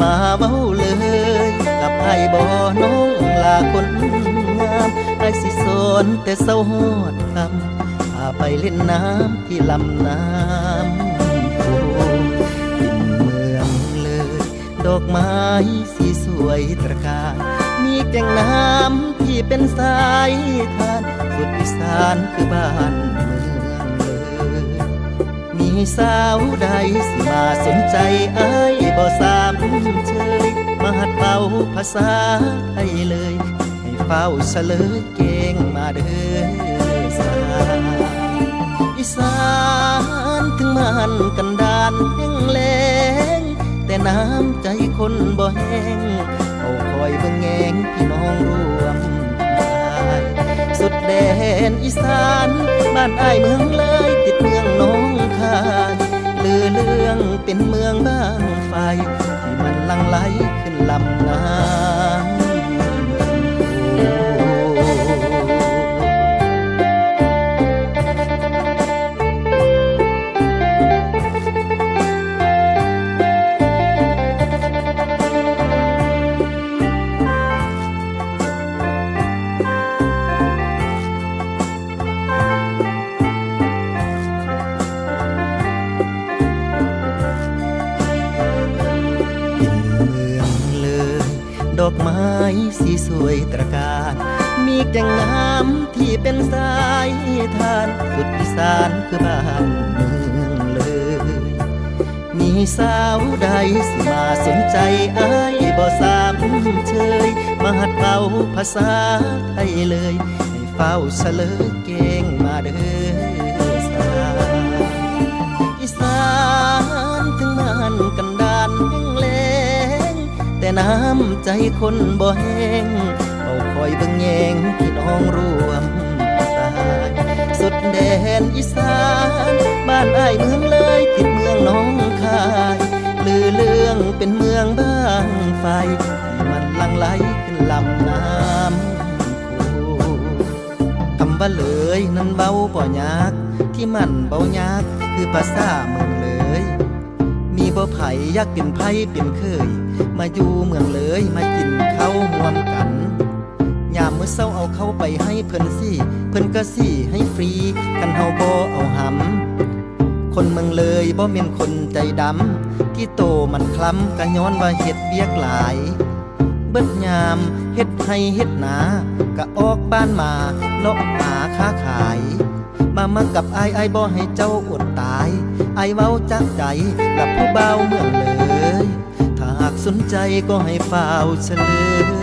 มาเบาเลย กับไอ้บ่อน้องลาคนงามไอ้สิสอนแต่เศร้าหอดคำพาไปเล่นน้ำที่ลำน้ำโขงดินเมืองเลย ดอกไม้สีสวยตระการมีแก่งน้ำที่เป็นสายทานสุดอีสานคือบ้านเมืองเลย มีสาวใดสิมาสนใจไอ้บ่สามเมาหัดเป่าภาษาไทยเลยให้เฝ้าเฉลยเก่งมาเด้อสาวอีสานถึงมันกันดานแห้งแล้งแต่น้ำใจคนบ่แห้งเอาคอยเบิ่งแงงพี่น้องรวมสุดแดนอีสานบ้านอ้ายเมืองเลยติดเมืองน้องคายลือเรื่องเป็นเมืองบ้าง ไฟ ที่มันลังไหลขึ้นลำน้ำ ดอกไม้สีสวยตระการ มีแก่งน้ำที่เป็นสายทานสุดอีสานคือบ้านเมืองเลย มีสาวใดสิมาสนใจอายบ่สามเชย มาหัดเป่าภาษาไทยเลย ให้เฝ้าเฉลยเก่งมาเด้อ น้ำใจคนบ่แห้งเอาคอยเบิ่งแยงพี่น้องรวมตายสุดแดนอีสาน บ้านอ้ายเมืองเลยติดเมืองน้องคายลือเรื่องเป็นเมืองบ้างไฟที่มันลังไหลขึ้นลำน้ำคำว่าเลยนั้นเบาบ่ยาก ที่มันเบายากคือภาษาเมืองเลย มีบ่ไผอยากเป็นไผเป็นเคย มาอยู่เมืองเลยมากินข้าวร่วมกัน ยามมื้อเช้าเอาเข้าไปให้เพิ่นสิเพิ่นก็สิให้ฟรีกันเฮาบ่เอาหำคนเมืองเลยบ่แม่นคนใจดำ ที่โตมันคล้ำก็ย้อนว่าเฮ็ดเบียกหลาย เบิดยามเฮ็ดให้เฮ็ดนาก็ออกบ้านมาเลาะหาค้าขาย มามากับอายอายบ่ให้เจ้าอดตาย ไอเว้าจากใจกับผู้เบาเมืองเลย ถ้าหากสนใจก็ให้เฝ่าเฉลย